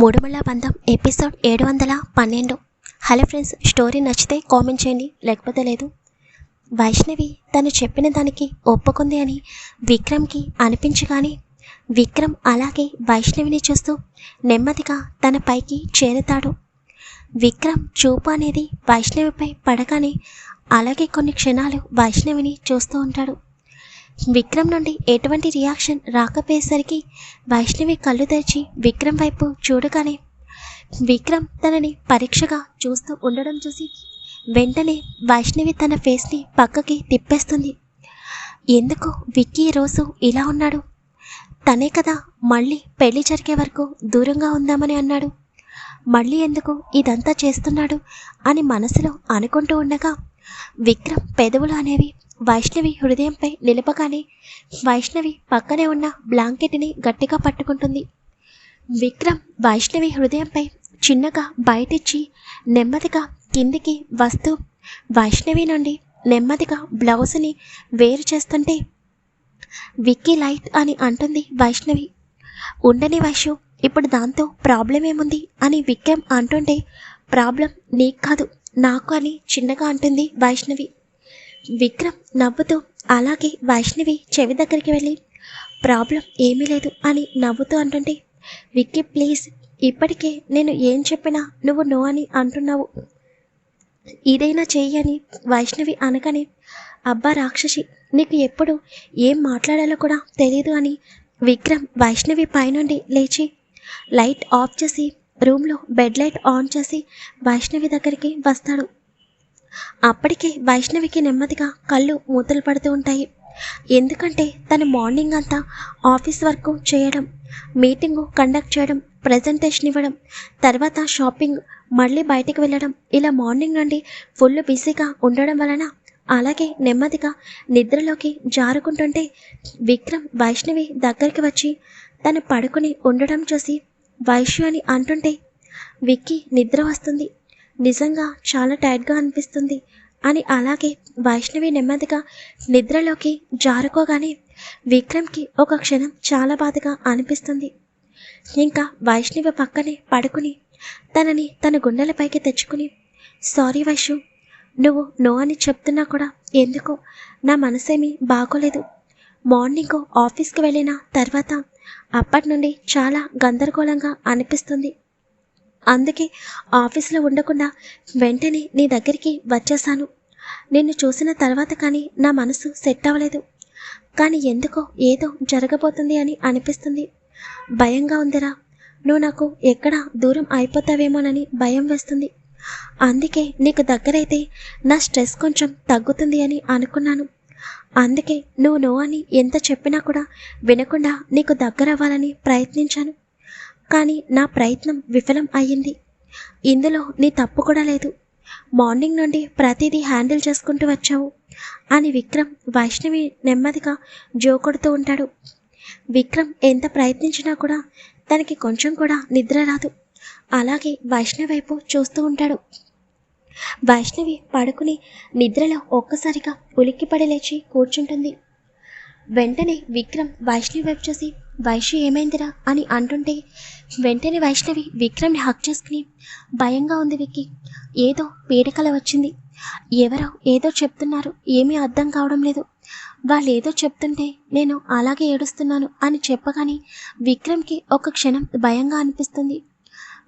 మూడుమల బంధం ఎపిసోడ్ ఏడు వందల పన్నెండు. హలో ఫ్రెండ్స్ స్టోరీ నచ్చితే కామెంట్ చేయండి లేకపోతే లేదు. వైష్ణవి తను చెప్పిన దానికి ఒప్పుకుంది అని విక్రమ్కి అనిపించగానే విక్రమ్ అలాగే వైష్ణవిని చూస్తూ నెమ్మదిగా తన పైకి చేరుతాడు. విక్రమ్ చూపు అనేది వైష్ణవిపై పడగానే అలాగే కొన్ని క్షణాలు వైష్ణవిని చూస్తూ ఉంటాడు. విక్రమ్ నుండి ఎటువంటి రియాక్షన్ రాకపోయేసరికి వైష్ణవి కళ్ళు తెరిచి విక్రమ్ వైపు చూడగానే విక్రమ్ తనని పరీక్షగా చూస్తూ ఉండడం చూసి వెంటనే వైష్ణవి తన ఫేస్ని పక్కకి తిప్పేస్తుంది. ఎందుకు విక్కీ రోజు ఇలా ఉన్నాడు? తనే కదా మళ్ళీ పెళ్ళి జరిగే వరకు దూరంగా ఉందామని అన్నాడు. మళ్ళీ ఎందుకు ఇదంతా చేస్తున్నాడు అని మనసులో అనుకుంటూ ఉండగా విక్రమ్ పెదవులు అనేవి వైష్ణవి హృదయంపై నిలపగానే వైష్ణవి పక్కనే ఉన్న బ్లాంకెట్ని గట్టిగా పట్టుకుంటుంది. విక్రమ్ వైష్ణవి హృదయంపై చిన్నగా బయటిచ్చి నెమ్మదిగా కిందికి వస్తూ వైష్ణవి నుండి నెమ్మదిగా బ్లౌజ్ని వేరు చేస్తుంటే విక్కీ లైట్ అని అంటుంది వైష్ణవి. ఉండని వైషు ఇప్పుడు దాంతో ప్రాబ్లం ఏముంది అని విక్రమ్ అంటుంటే ప్రాబ్లం నీకు కాదు నాకు అని చిన్నగా అంటుంది వైష్ణవి. విక్రమ్ నవ్వుతూ అలాగే వైష్ణవి చెవి దగ్గరికి వెళ్ళి ప్రాబ్లం ఏమీ లేదు అని నవ్వుతూ అంటుంటే విక్కీ ప్లీజ్ ఇప్పటికే నేను ఏం చెప్పినా నువ్వు నో అని అంటున్నావు. ఇదైనా చెయ్యని వైష్ణవి అనగానే అబ్బా రాక్షసి నీకు ఎప్పుడు ఏం మాట్లాడాలో కూడా తెలియదు అని విక్రమ్ వైష్ణవి పైనుండి లేచి లైట్ ఆఫ్ చేసి రూమ్లో బెడ్ లైట్ ఆన్ చేసి వైష్ణవి దగ్గరికి వస్తాడు. అప్పటికే వైష్ణవికి నెమ్మదిగా కళ్ళు మూతలు పడుతూ ఉంటాయి. ఎందుకంటే తను మార్నింగ్ అంతా ఆఫీస్ వర్క్ చేయడం మీటింగు కండక్ట్ చేయడం ప్రజెంటేషన్ ఇవ్వడం తర్వాత షాపింగ్ మళ్ళీ బయటికి వెళ్ళడం ఇలా మార్నింగ్ నుండి ఫుల్ బిజీగా ఉండడం వలన అలాగే నెమ్మదిగా నిద్రలోకి జారుకుంటుంటే విక్రమ్ వైష్ణవి దగ్గరికి వచ్చి తను పడుకుని ఉండడం చూసి వైష్ణవి అని అంటుంటే విక్కీ నిద్ర వస్తుంది. నిజంగా చాలా టైట్గా అనిపిస్తుంది. అని అలాగే వైష్ణవి నెమ్మదిగా నిద్రలోకి జారుకోగానే విక్రమ్కి ఒక క్షణం చాలా బాధగా అనిపిస్తుంది. ఇంకా వైష్ణవి పక్కనే పడుకుని తనని తన గుండెలపైకి తెచ్చుకుని సారీ వైషు నువ్వు నో అని చెప్తున్నా కూడా ఎందుకో? నా మనసేమీ బాగోలేదు. మార్నింగ్ ఆఫీస్కి వెళ్ళిన తర్వాత అప్పటి నుండి చాలా గందరగోళంగా అనిపిస్తుంది. అందుకే ఆఫీస్లో ఉండకుండా వెంటనే నీ దగ్గరికి వచ్చేసాను నిన్ను చూసిన తర్వాత కానీ నా మనసు సెట్ అవ్వలేదు. కానీ ఎందుకో ఏదో జరగబోతుంది అని అనిపిస్తుంది. భయంగా ఉందిరా. నువ్వు నాకు ఎక్కడ దూరం అయిపోతావేమోనని భయం వేస్తుంది. అందుకే నీకు దగ్గరైతే నా స్ట్రెస్ కొంచెం తగ్గుతుంది అని అనుకున్నాను. అందుకే నువ్వు నో అని ఎంత చెప్పినా కూడా వినకుండా నీకు దగ్గర అవ్వాలని ప్రయత్నించాను. కానీ నా ప్రయత్నం విఫలం అయ్యింది. ఇందులో నీ తప్పు కూడా లేదు. మార్నింగ్ నుండి ప్రతిదీ హ్యాండిల్ చేసుకుంటూ వచ్చావు అని విక్రమ్ వైష్ణవి నెమ్మదిగా జోకొడుతూ ఉంటాడు. విక్రమ్ ఎంత ప్రయత్నించినా కూడా తనకి కొంచెం కూడా నిద్ర రాదు. అలాగే వైష్ణవి వైపు చూస్తూ ఉంటాడు. వైష్ణవి పడుకుని నిద్రలో ఒక్కసారిగా ఉలిక్కిపడి లేచి కూర్చుంటుంది. వెంటనే విక్రమ్ వైష్ణవి వైపు చూసి వైష్ణవి ఏమైందిరా? అని అంటుంటే వెంటనే వైష్ణవి విక్రమ్ని హక్ చేసుకుని భయంగా ఉంది విక్కి. ఏదో పీడకల వచ్చింది. ఎవరో ఏదో చెప్తున్నారు. ఏమీ అర్థం కావడం లేదు. వాళ్ళు ఏదో చెప్తుంటే నేను అలాగే ఏడుస్తున్నాను అని చెప్పగానే విక్రమ్కి ఒక క్షణం భయంగా అనిపిస్తుంది.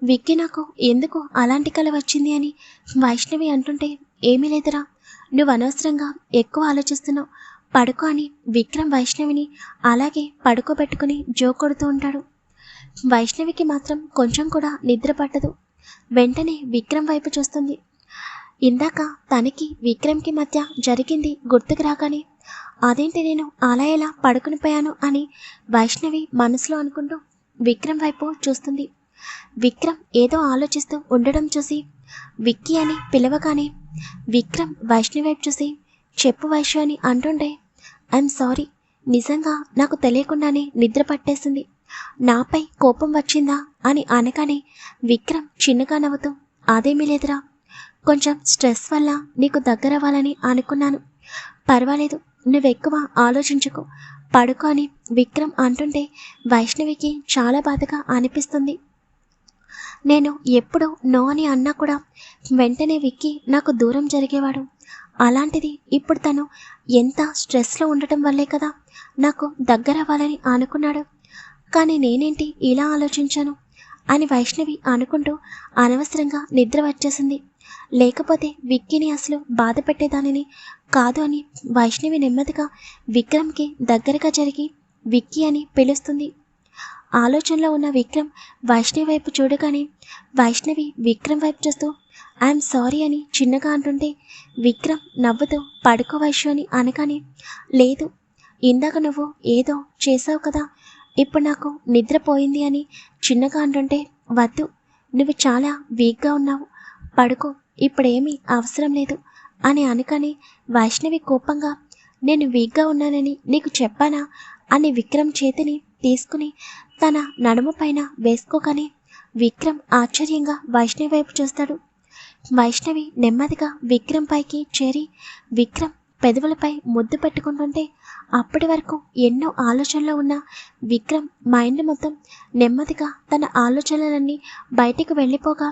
విక్కి నాకు ఎందుకు అలాంటి కళ వచ్చింది? అని వైష్ణవి అంటుంటే ఏమీ లేదురా. నువ్వు అనవసరంగా ఎక్కువ ఆలోచిస్తున్నావు. పడుకో అని విక్రమ్ వైష్ణవిని అలాగే పడుకోబెట్టుకుని జోకొడుతూ ఉంటాడు. వైష్ణవికి మాత్రం కొంచెం కూడా నిద్ర పట్టదు. వెంటనే విక్రమ్ వైపు చూస్తుంది. ఇందాక తనకి విక్రమ్కి మధ్య జరిగింది గుర్తుకు రాగానే అదేంటి నేను అలా ఎలా పడుకునిపోయాను అని వైష్ణవి మనసులో అనుకుంటూ విక్రమ్ వైపు చూస్తుంది. విక్రమ్ ఏదో ఆలోచిస్తూ ఉండడం చూసి విక్కీ అని పిలవగానే విక్రమ్ వైష్ణవి వైపు చూసి చెప్పు వైష్ణవి అని అంటుండే ఐఎమ్ సారీ నిజంగా నాకు తెలియకుండానే నిద్ర పట్టేసింది. నాపై కోపం వచ్చిందా అని అనగానే విక్రమ్ చిన్నగా నవ్వుతూ అదేమీ లేదురా. కొంచెం స్ట్రెస్ వల్ల నీకు దగ్గర అవ్వాలని అనుకున్నాను. పర్వాలేదు నువ్వెక్కువ ఆలోచించుకో. పడుకో అని విక్రమ్ అంటుంటే వైష్ణవికి చాలా బాధగా అనిపిస్తుంది. నేను ఎప్పుడు నో అని అన్నా కూడా వెంటనే విక్కి నాకు దూరం జరిగేవాడు. అలాంటిది ఇప్పుడు తను ఎంత స్ట్రెస్లో ఉండటం వల్లే కదా నాకు దగ్గర అవ్వాలని అనుకున్నాడు. కానీ నేనేంటి ఇలా ఆలోచించాను? అని వైష్ణవి అనుకుంటూ అనవసరంగా నిద్ర వచ్చేసింది. లేకపోతే విక్కీని అసలు బాధ పెట్టేదానిని కాదు అని వైష్ణవి నెమ్మదిగా విక్రమ్కి దగ్గరగా జరిగి విక్కీ అని పిలుస్తుంది. ఆలోచనలో ఉన్న విక్రమ్ వైష్ణవి వైపు చూడగానే వైష్ణవి విక్రమ్ వైపు చూస్తూ ఐఎమ్ సారీ అని చిన్నగా అంటుంటే విక్రమ్ నవ్వుతూ పడుకో వైశ్యు అని అనగానే లేదు ఇందాక నువ్వు ఏదో చేసావు కదా ఇప్పుడు నాకు నిద్రపోయింది అని చిన్నగా అంటుంటే వద్దు నువ్వు చాలా వీక్గా ఉన్నావు పడుకో ఇప్పుడేమీ అవసరం లేదు అని అనగానే వైష్ణవి కోపంగా నేను వీక్గా ఉన్నానని నీకు చెప్పానా? అని విక్రమ్ చేతిని తీసుకుని తన నడుము పైన వేసుకోగానే విక్రమ్ ఆశ్చర్యంగా వైష్ణవి వైపు చూస్తాడు. వైష్ణవి నెమ్మదిగా విక్రమ్ పైకి చేరి విక్రమ్ పెదవులపై ముద్దు పెట్టుకుంటుంటే అప్పటి వరకు ఎన్నో ఆలోచనలు ఉన్న విక్రమ్ మైండ్ మొత్తం నెమ్మదిగా తన ఆలోచనలన్నీ బయటికి వెళ్ళిపోగా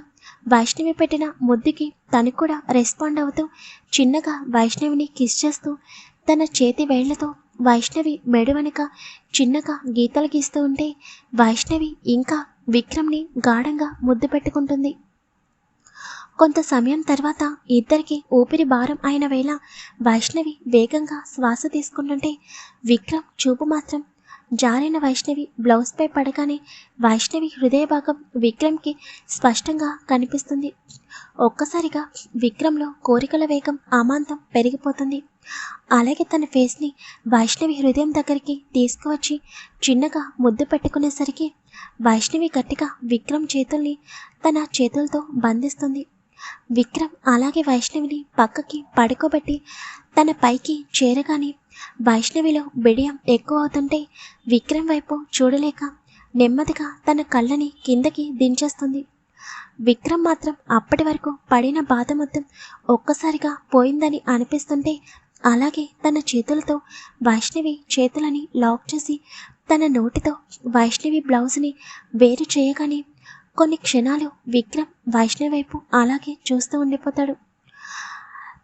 వైష్ణవి పెట్టిన ముద్దుకి తను కూడా రెస్పాండ్ అవుతూ చిన్నగా వైష్ణవిని కిస్ చేస్తూ తన చేతి వేళ్ళతో వైష్ణవి మెడ వెనుక చిన్నగా గీతలు గీస్తూ ఉంటే వైష్ణవి ఇంకా విక్రమ్ని గాఢంగా ముద్దు పెట్టుకుంటుంది. కొంత సమయం తర్వాత ఇద్దరికి ఊపిరి భారం అయిన వేళ వైష్ణవి వేగంగా శ్వాస తీసుకుంటుంటే విక్రమ్ చూపు మాత్రం జారిన వైష్ణవి బ్లౌజ్పై పడగానే వైష్ణవి హృదయ భాగం విక్రమ్కి స్పష్టంగా కనిపిస్తుంది. ఒక్కసారిగా విక్రమ్లో కోరికల వేగం అమాంతం పెరిగిపోతుంది. అలాగే తన ఫేస్ని వైష్ణవి హృదయం దగ్గరికి తీసుకువచ్చి చిన్నగా ముద్దు పెట్టుకునేసరికి వైష్ణవి గట్టిగా విక్రమ్ చేతుల్ని తన చేతులతో బంధిస్తుంది. విక్రమ్ అలాగే వైష్ణవిని పక్కకి పడుకోబెట్టి తన పైకి చేరగానే వైష్ణవిలో బిడియం ఎక్కువ అవుతుంటే విక్రమ్ వైపు చూడలేక నెమ్మదిగా తన కళ్ళని కిందకి దించేస్తుంది. విక్రమ్ మాత్రం అప్పటి వరకు పడిన బాధ మొత్తం ఒక్కసారిగా పోయిందని అనిపిస్తుంటే అలాగే తన చేతులతో వైష్ణవి చేతులని లాక్ చేసి తన నోటితో వైష్ణవి బ్లౌజ్ని వేరు చేయగానే కొన్ని క్షణాలు విక్రమ్ వైష్ణవి వైపు అలాగే చూస్తూ ఉండిపోతాడు.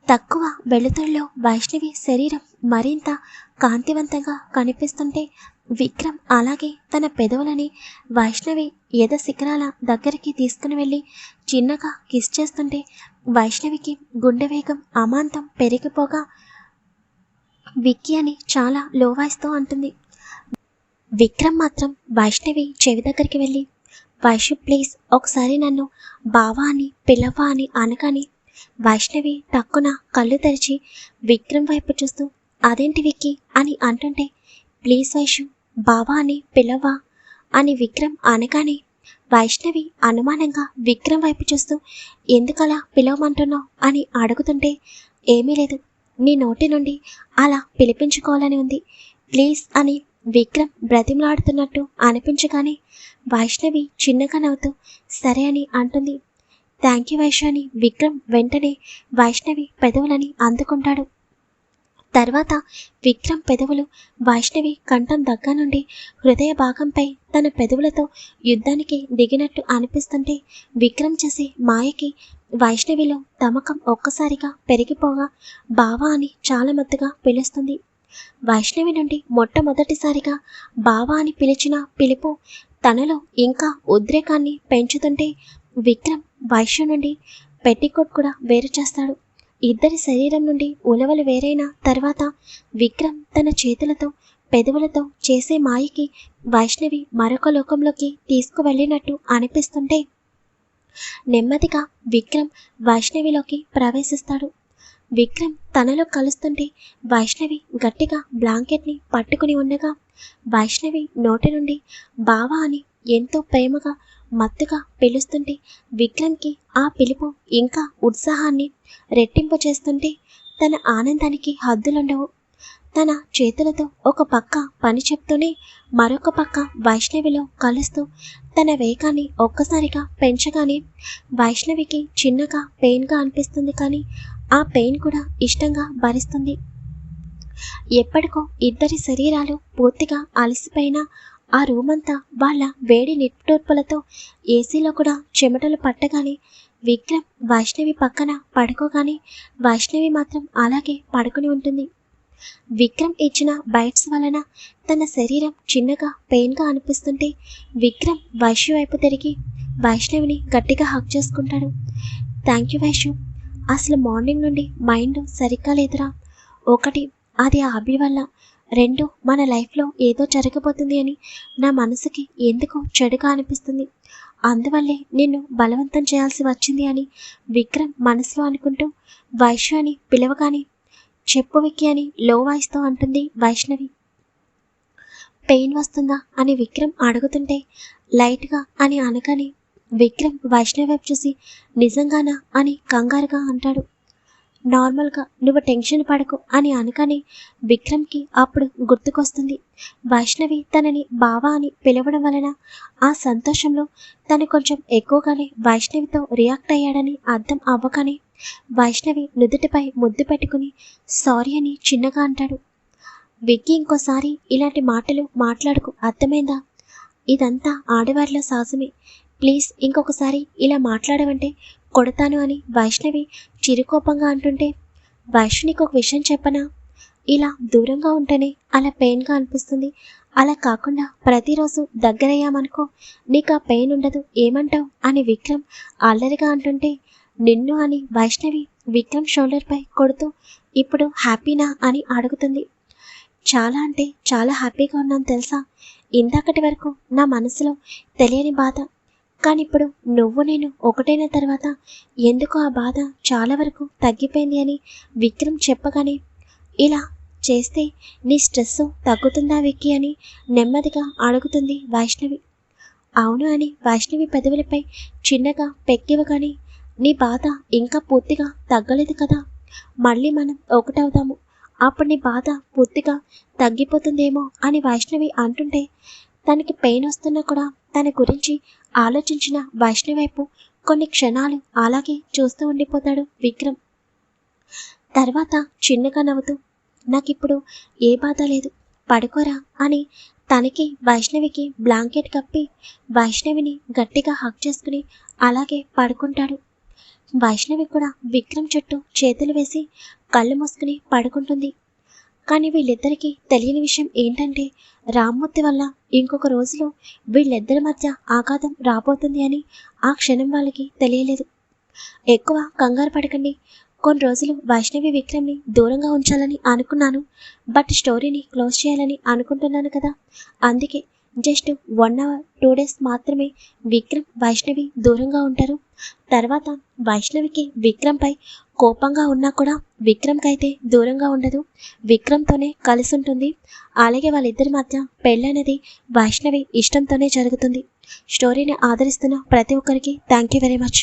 తక్కువ వెలుతురులో వైష్ణవి శరీరం మరింత కాంతివంతంగా కనిపిస్తుంటే విక్రమ్ అలాగే తన పెదవులని వైష్ణవి ఎద శిఖరాల దగ్గరికి తీసుకుని వెళ్ళి చిన్నగా కిస్ చేస్తుంటే వైష్ణవికి గుండె వేగం అమాంతం పెరిగిపోగా విక్కీ అని చాలా లో వాయిస్తో అంటుంది. విక్రమ్ మాత్రం వైష్ణవి చెవి దగ్గరికి వెళ్ళి వైష్ణవి ప్లీజ్ ఒకసారి నన్ను బావా అని పిలవా అని అనగాని వైష్ణవి టక్కున కళ్ళు తెరిచి విక్రమ్ వైపు చూస్తూ అదేంటి విక్కీ? అని అంటుంటే ప్లీజ్ వైషు బావా అని పిలవా అని విక్రమ్ అనగానే వైష్ణవి అనుమానంగా విక్రమ్ వైపు చూస్తూ ఎందుకలా పిలవమంటున్నావు? అని అడుగుతుంటే ఏమీ లేదు నీ నోటి నుండి అలా పిలిపించుకోవాలని ఉంది. ప్లీజ్ అని విక్రమ్ బ్రతిమలాడుతున్నట్టు అనిపించగానే వైష్ణవి చిన్నగా నవ్వుతూ సరే అని అంటుంది. థ్యాంక్ యూ వైష్ణవి విక్రమ్ వెంటనే వైష్ణవి పెదవులని అందుకుంటాడు. తర్వాత విక్రమ్ పెదవులు వైష్ణవి కంఠం దగ్గర నుండి హృదయ భాగంపై తన పెదవులతో యుద్ధానికి దిగినట్టు అనిపిస్తుంటే విక్రమ్ చేసే మాయకి వైష్ణవిలో తమకం ఒక్కసారిగా పెరిగిపోగా బావా అని చాలా మత్తుగా పిలుస్తుంది. వైష్ణవి నుండి మొట్టమొదటిసారిగా బావా అని పిలిచిన పిలుపు తనలో ఇంకా ఉద్రేకాన్ని పెంచుతుంటే విక్రమ్ వైష్ణవి నుండి పెట్టికోట్ కూడా వేరు చేస్తాడు. ఇద్దరి శరీరం నుండి ఉలవలు వేరైన తర్వాత విక్రమ్ తన చేతులతో పెదవులతో చేసే మాయకి వైష్ణవి మరొక లోకంలోకి తీసుకువెళ్ళినట్టు అనిపిస్తుంటే నెమ్మదిగా విక్రమ్ వైష్ణవిలోకి ప్రవేశిస్తాడు. విక్రమ్ తనలో కలుస్తుంటే వైష్ణవి గట్టిగా బ్లాంకెట్ని పట్టుకుని ఉండగా వైష్ణవి నోటి నుండి బావా అని ఎంతో ప్రేమగా మత్తుగా పిలుస్తుంటే విక్రమ్కి ఆ పిలుపు ఇంకా ఉత్సాహాన్ని రెట్టింపు చేస్తుంటే తన ఆనందానికి హద్దులుండవు. తన చేతులతో ఒక పక్క పని చెప్తూనే మరొక పక్క వైష్ణవిలో కలుస్తూ తన వేగాన్ని ఒక్కసారిగా పెంచగానే వైష్ణవికి చిన్నగా పెయిన్గా అనిపిస్తుంది కానీ ఆ పెయిన్ కూడా ఇష్టంగా భరిస్తుంది. ఎప్పటికో ఇద్దరి శరీరాలు పూర్తిగా అలసిపోయిన ఆ రూమ్ అంతా వాళ్ళ వేడి నిట్టూర్పులతో ఏసీలో కూడా చెమటలు పట్టగానే విక్రమ్ వైష్ణవి పక్కన పడుకోగానే వైష్ణవి మాత్రం అలాగే పడుకుని ఉంటుంది. విక్రమ్ ఇచ్చిన బైట్స్ వలన తన శరీరం చిన్నగా పెయిన్గా అనిపిస్తుంటే విక్రమ్ వైష్ణవి వైపు తిరిగి వైష్ణవిని గట్టిగా హక్ చేసుకుంటాడు. థ్యాంక్ యూ వైష్ణు అసలు మార్నింగ్ నుండి మైండ్ సరిగ్గా లేదురా. ఒకటి అది ఆ అభి వల్ల. రెండు మన లైఫ్లో ఏదో జరగబోతుంది అని నా మనసుకి ఎందుకో చెడుగా అనిపిస్తుంది. అందువల్లే నిన్ను బలవంతం చేయాల్సి వచ్చింది అని విక్రమ్ మనసులో అనుకుంటూ వైష్ణు అని పిలవగానే చెప్పు విక్కి అని లో వాయిస్తో అంటుంది వైష్ణవి. పెయిన్ వస్తుందా? అని విక్రమ్ అడుగుతుంటే లైట్గా అని అనగానే విక్రమ్ వైష్ణవి వైపు చూసి నిజంగానా? అని కంగారుగా అంటాడు. నార్మల్గా నువ్వు టెన్షన్ పడకు అని అనగానే విక్రమ్కి అప్పుడు గుర్తుకొస్తుంది. వైష్ణవి తనని బావా అని పిలవడం వలన ఆ సంతోషంలో తను కొంచెం ఎక్కువగానే వైష్ణవితో రియాక్ట్ అయ్యాడని అర్థం అవ్వగానే వైష్ణవి నుదుటిపై ముద్దు పెట్టుకుని సారీ అని చిన్నగా అంటాడు. విక్కీ ఇంకోసారి ఇలాంటి మాటలు మాట్లాడుకు అర్థమైందా? ఇదంతా ఆడవారిలో సాహసమే. ప్లీజ్ ఇంకొకసారి ఇలా మాట్లాడవంటే కొడతాను అని వైష్ణవి చిరుకోపంగా అంటుంటే వైష్ణవికి ఒక విషయం చెప్పనా? ఇలా దూరంగా ఉంటేనే అలా పెయిన్గా అనిపిస్తుంది. అలా కాకుండా ప్రతిరోజు దగ్గరయ్యామనుకో నీకు ఆ పెయిన్ ఉండదు ఏమంటావు? అని విక్రమ్ అల్లరిగా అంటుంటే నిన్ను అని వైష్ణవి విక్రమ్ షోల్డర్పై కొడుతూ ఇప్పుడు హ్యాపీనా? అని అడుగుతుంది. చాలా అంటే చాలా హ్యాపీగా ఉన్నాను తెలుసా? ఇందాకటి వరకు నా మనసులో తెలియని బాధ. కానీ ఇప్పుడు నువ్వు నేను ఒకటైన తర్వాత ఎందుకు ఆ బాధ చాలా వరకు తగ్గిపోయింది అని విక్రమ్ చెప్పగానే ఇలా చేస్తే నీ స్ట్రెస్ తగ్గుతుందా విక్కి? అని నెమ్మదిగా అడుగుతుంది వైష్ణవి. అవును అని వైష్ణవి పెదవులపై చిన్నగా పెక్కివగానే నీ బాధ ఇంకా పూర్తిగా తగ్గలేదు కదా. మళ్ళీ మనం ఒకటవుదాము. అప్పుడు నీ బాధ పూర్తిగా తగ్గిపోతుందేమో అని వైష్ణవి అంటుంటే తనకి పెయిన్ వస్తున్నా కూడా తన గురించి ఆలోచించిన వైష్ణవి వైపు కొన్ని క్షణాలు అలాగే చూస్తూ ఉండిపోతాడు విక్రమ్. తర్వాత చిన్నగా నవ్వుతూ నాకిప్పుడు ఏ బాధ లేదు పడుకోరా అని తనకి వైష్ణవికి బ్లాంకెట్ కప్పి వైష్ణవిని గట్టిగా హక్ చేసుకుని అలాగే పడుకుంటాడు. వైష్ణవి కూడా విక్రమ్ చుట్టూ చేతులు వేసి కళ్ళు మూసుకుని పడుకుంటుంది. కానీ వీళ్ళిద్దరికీ తెలియని విషయం ఏంటంటే రామ్మూర్తి వల్ల ఇంకొక రోజులో వీళ్ళిద్దరి మధ్య ఆఘాతం రాబోతుంది అని ఆ క్షణం వాళ్ళకి తెలియలేదు. ఎక్కువ కంగారు పడకండి. కొన్ని రోజులు వైష్ణవి విక్రమ్ని దూరంగా ఉంచాలని అనుకున్నాను. బట్ స్టోరీని క్లోజ్ చేయాలని అనుకుంటున్నాను కదా. అందుకే just one hour two days మాత్రమే విక్రమ్ వైష్ణవి దూరంగా ఉంటారు. తర్వాత వైష్ణవికి విక్రమ్పై కోపంగా ఉన్నా కూడా విక్రమ్కి అయితే దూరంగా ఉండదు. విక్రమ్తోనే కలిసి ఉంటుంది. అలాగే వాళ్ళిద్దరి మధ్య పెళ్ళనేది వైష్ణవి ఇష్టంతోనే జరుగుతుంది. స్టోరీని ఆదరిస్తున్న ప్రతి ఒక్కరికి థ్యాంక్ యూ వెరీ మచ్